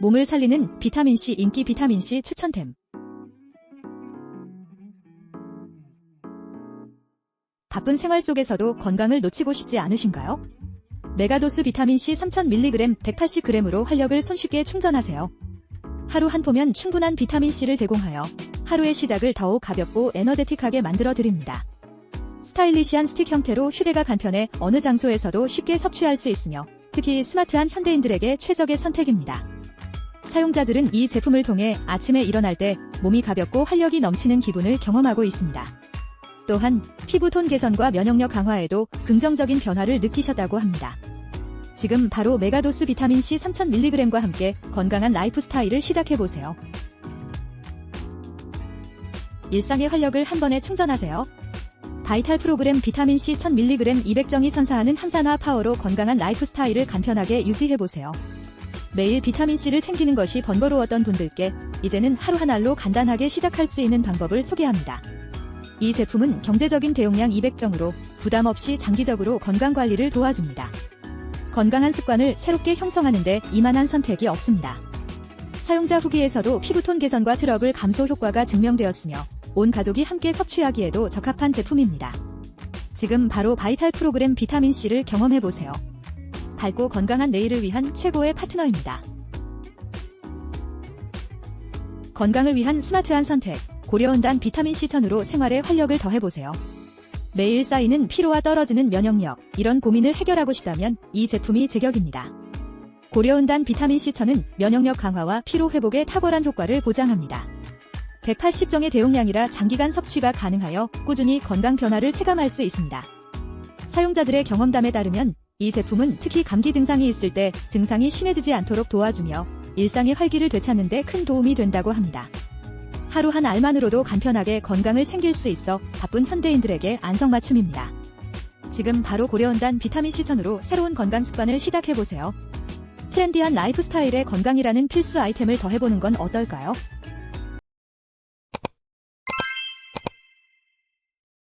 몸을 살리는 비타민C 인기 비타민C 추천템. 바쁜 생활 속에서도 건강을 놓치고 싶지 않으신가요? 메가도스 비타민C 3000mg 180g으로 활력을 손쉽게 충전하세요. 하루 한 포면 충분한 비타민C를 제공하여 하루의 시작을 더욱 가볍고 에너제틱하게 만들어 드립니다. 스타일리시한 스틱 형태로 휴대가 간편해 어느 장소에서도 쉽게 섭취할 수 있으며 특히 스마트한 현대인들에게 최적의 선택입니다. 사용자들은 이 제품을 통해 아침에 일어날 때 몸이 가볍고 활력이 넘치는 기분을 경험하고 있습니다. 또한 피부톤 개선과 면역력 강화에도 긍정적인 변화를 느끼셨다고 합니다. 지금 바로 메가도스 비타민C 3000mg과 함께 건강한 라이프 스타일을 시작해보세요. 일상의 활력을 한 번에 충전하세요. 바이탈 프로그램 비타민C 1000mg 200정이 선사하는 항산화 파워로 건강한 라이프 스타일을 간편하게 유지해보세요. 매일 비타민C를 챙기는 것이 번거로웠던 분들께 이제는 하루 한 알로 간단하게 시작할 수 있는 방법을 소개합니다. 이 제품은 경제적인 대용량 200정으로 부담 없이 장기적으로 건강 관리를 도와줍니다. 건강한 습관을 새롭게 형성하는데 이만한 선택이 없습니다. 사용자 후기에서도 피부톤 개선과 트러블 감소 효과가 증명되었으며 온 가족이 함께 섭취하기에도 적합한 제품입니다. 지금 바로 바이탈 프로그램 비타민C를 경험해보세요. 밝고 건강한 내일을 위한 최고의 파트너입니다. 건강을 위한 스마트한 선택, 고려온단 비타민C 천으로 생활에 활력을 더해보세요. 매일 쌓이는 피로와 떨어지는 면역력, 이런 고민을 해결하고 싶다면 이 제품이 제격입니다. 고려온단 비타민C 천은 면역력 강화와 피로 회복에 탁월한 효과를 보장합니다. 180정의 대용량이라 장기간 섭취가 가능하여 꾸준히 건강 변화를 체감할 수 있습니다. 사용자들의 경험담에 따르면 이 제품은 특히 감기 증상이 있을 때 증상이 심해지지 않도록 도와주며 일상의 활기를 되찾는 데 큰 도움이 된다고 합니다. 하루 한 알만으로도 간편하게 건강을 챙길 수 있어 바쁜 현대인들에게 안성맞춤입니다. 지금 바로 고려온단 비타민C 천으로 새로운 건강 습관을 시작해보세요. 트렌디한 라이프 스타일에 건강이라는 필수 아이템을 더해보는 건 어떨까요?